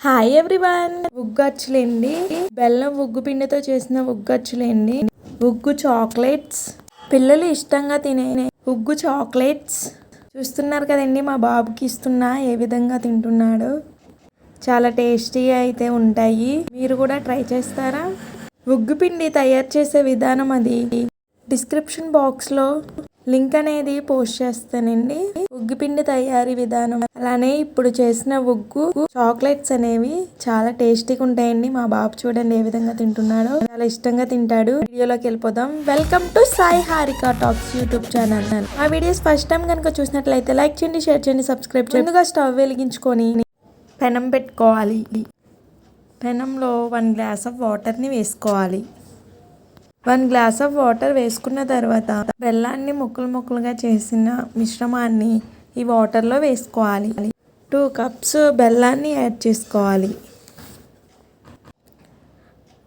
Hi everyone ఉగ్గచ్చులేండి. బెల్లం ఉగ్గు పిండితో చేసిన ఉగ్గచ్చులేండి. ఉగ్గు చాక్లెట్స్. పిల్లలు ఇష్టంగా తినే ఉగ్గు చాక్లెట్స్. చూస్తున్నారు కదండి మా బాబుకి ఇస్తున్నా ఏ విధంగా తింటున్నాడు. చాలా టేస్టీగా అయితే ఉంటాయి. మీరు కూడా ట్రై చేస్తారా? ఉగ్గు పిండి తయారు చేసే విధానం అది. డిస్క్రిప్షన్ బాక్స్లో లింక్ అనేది పోస్ట్ చేస్తానండి. ఉగ్గు పిండి తయారీ విధానం అలానే ఇప్పుడు చేసిన ఉగ్గు చాక్లెట్స్ అనేవి చాలా టేస్టీగా ఉంటాయండి. మా బాబు చూడండి ఏ విధంగా తింటున్నాడో. చాలా ఇష్టంగా తింటాడు. వీడియోలోకి వెళ్ళిపోదాం. Welcome to Sai Harika talks YouTube channel ఆ వీడియోస్ ఫస్ట్ టైం కనుక చూసినట్లయితే లైక్ చేయండి షేర్ చేయండి సబ్స్క్రైబ్ చేయండి. ముందుగా స్టవ్ వెలిగించుకొని పెనం పెట్టుకోవాలి. పెనంలో వన్ గ్లాస్ ఆఫ్ వాటర్ని వేసుకోవాలి. వన్ గ్లాస్ ఆఫ్ వాటర్ వేసుకున్న తర్వాత బెల్లాన్ని ముక్కలు ముక్కలుగా చేసిన మిశ్రమాన్ని ఈ వాటర్లో వేసుకోవాలి. టూ కప్స్ బెల్లాన్ని యాడ్ చేసుకోవాలి.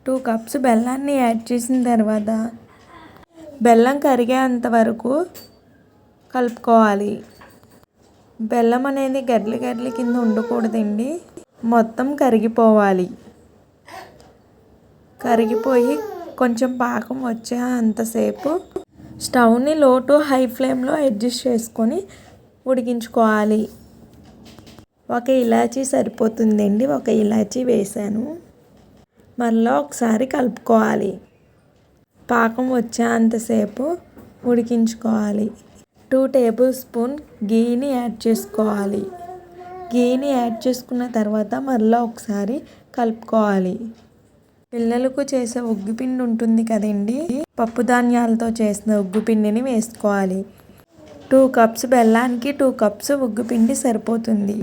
టూ కప్స్ బెల్లాన్ని యాడ్ చేసిన తర్వాత బెల్లం కరిగేంత వరకు కలుపుకోవాలి. బెల్లం అనేది గడ్లి గడ్లి కింద ఉండకూడదండి. మొత్తం కరిగిపోవాలి. కరిగిపోయి కొంచెం పాకం వచ్చే అంతసేపు స్టవ్ని లో టు హై ఫ్లేమ్లో అడ్జస్ట్ చేసుకొని ఉడికించుకోవాలి. ఒక ఇలాచీ సరిపోతుందండి ఒక ఇలాచీ వేసాను. మళ్ళీ ఒకసారి కలుపుకోవాలి. పాకం వచ్చే అంతసేపు ఉడికించుకోవాలి. టూ టేబుల్ స్పూన్ గీని యాడ్ చేసుకోవాలి. గీని యాడ్ చేసుకున్న తర్వాత మళ్ళీ ఒకసారి కలుపుకోవాలి. పిల్లలకు చేసే ఉగ్గుపిండి ఉంటుంది కదండి పప్పు ధాన్యాలతో చేసిన ఉగ్గుపిండిని వేసుకోవాలి. టూ కప్స్ బెల్లానికి టూ కప్స్ ఉగ్గుపిండి సరిపోతుంది.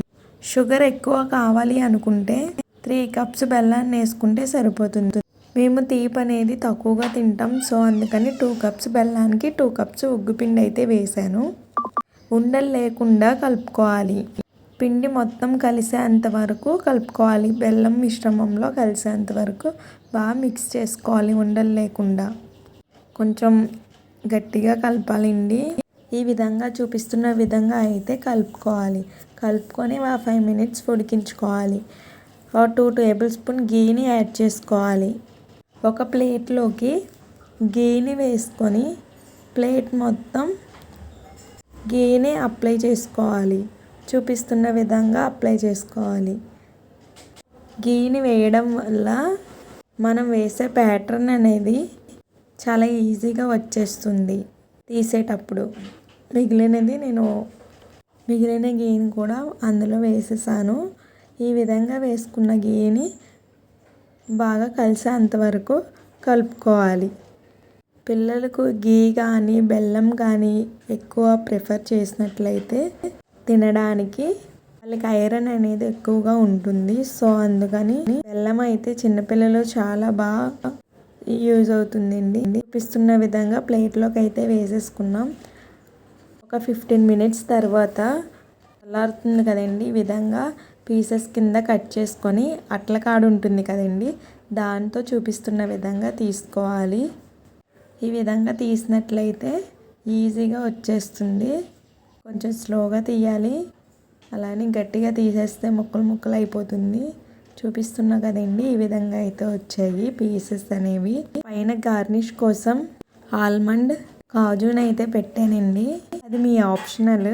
షుగర్ ఎక్కువ కావాలి అనుకుంటే త్రీ కప్స్ బెల్లాన్ని వేసుకుంటే సరిపోతుంది. మేము తీపి అనేది తక్కువగా తింటాం సో అందుకని టూ కప్స్ బెల్లానికి టూ కప్స్ ఉగ్గుపిండి అయితే వేసాను ఉండలు లేకుండా కలుపుకోవాలి. పిండి మొత్తం కలిసేంత వరకు కలుపుకోవాలి. బెల్లం మిశ్రమంలో కలిసేంత వరకు బాగా మిక్స్ చేసుకోవాలి ఉండలు లేకుండా. కొంచెం గట్టిగా కలపాలండి. ఈ విధంగా చూపిస్తున్న విధంగా అయితే కలుపుకోవాలి. కలుపుకొని ఆ ఫైవ్ మినిట్స్ ఉడికించుకోవాలి. ఒక టూ టేబుల్ స్పూన్ గీని యాడ్ చేసుకోవాలి. ఒక ప్లేట్లోకి గీని వేసుకొని ప్లేట్ మొత్తం గీని అప్లై చేసుకోవాలి. చూపిస్తున్న విధంగా అప్లై చేసుకోవాలి. గీని వేయడం వల్ల మనం వేసే ప్యాటర్న్ అనేది చాలా ఈజీగా వచ్చేస్తుంది. తీసేటప్పుడు మిగిలినది నేను మిగిలిన గీని కూడా అందులో వేసేసాను. ఈ విధంగా వేసుకున్న గీని బాగా కలిసేంతవరకు కలుపుకోవాలి. పిల్లలకు గీ కానీ బెల్లం కానీ ఎక్కువ ప్రిఫర్ చేసినట్లయితే తినడానికి వాళ్ళకి ఐరన్ అనేది ఎక్కువగా ఉంటుంది. సో అందుకని బెల్లం అయితే చిన్నపిల్లలు చాలా బాగా యూజ్ అవుతుందండి. చూపిస్తున్న విధంగా ప్లేట్లోకి అయితే వేసేసుకున్నాం. ఒక ఫిఫ్టీన్ మినిట్స్ తర్వాత చల్లారుతుంది కదండి ఈ విధంగా పీసెస్ కింద కట్ చేసుకొని అట్ల కాడు ఉంటుంది కదండి. దాంతో చూపిస్తున్న విధంగా తీసుకోవాలి. ఈ విధంగా తీసినట్లయితే ఈజీగా వచ్చేస్తుంది. కొంచెం స్లోగా తీయాలి. అలానే గట్టిగా తీసేస్తే ముక్కలు ముక్కలు అయిపోతుంది. చూపిస్తున్నా కదండి ఈ విధంగా అయితే వచ్చాయి పీసెస్ అనేవి. పైన గార్నిష్ కోసం ఆల్మండ్ కాజుని అయితే పెట్టానండి. అది మీ ఆప్షనల్.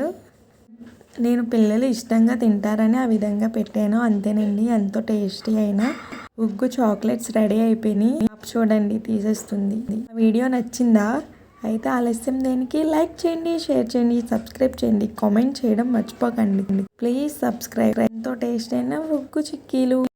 నేను పిల్లలు ఇష్టంగా తింటారని ఆ విధంగా పెట్టాను. అంతేనండి ఎంతో టేస్టీ అయినా ఉగ్గు చాక్లెట్స్ రెడీ అయిపోయినాయి. చూడండి తీసేస్తుంది. వీడియో నచ్చిందా? అయితే ఆలస్యం దేనికి? లైక్ చేయండి షేర్ చేయండి సబ్స్క్రైబ్ చేయండి కామెంట్ చేయడం మర్చిపోకండి. Please subscribe. ఎంతో టేస్ట్ అయిన ఉగ్గు చిక్కీలు.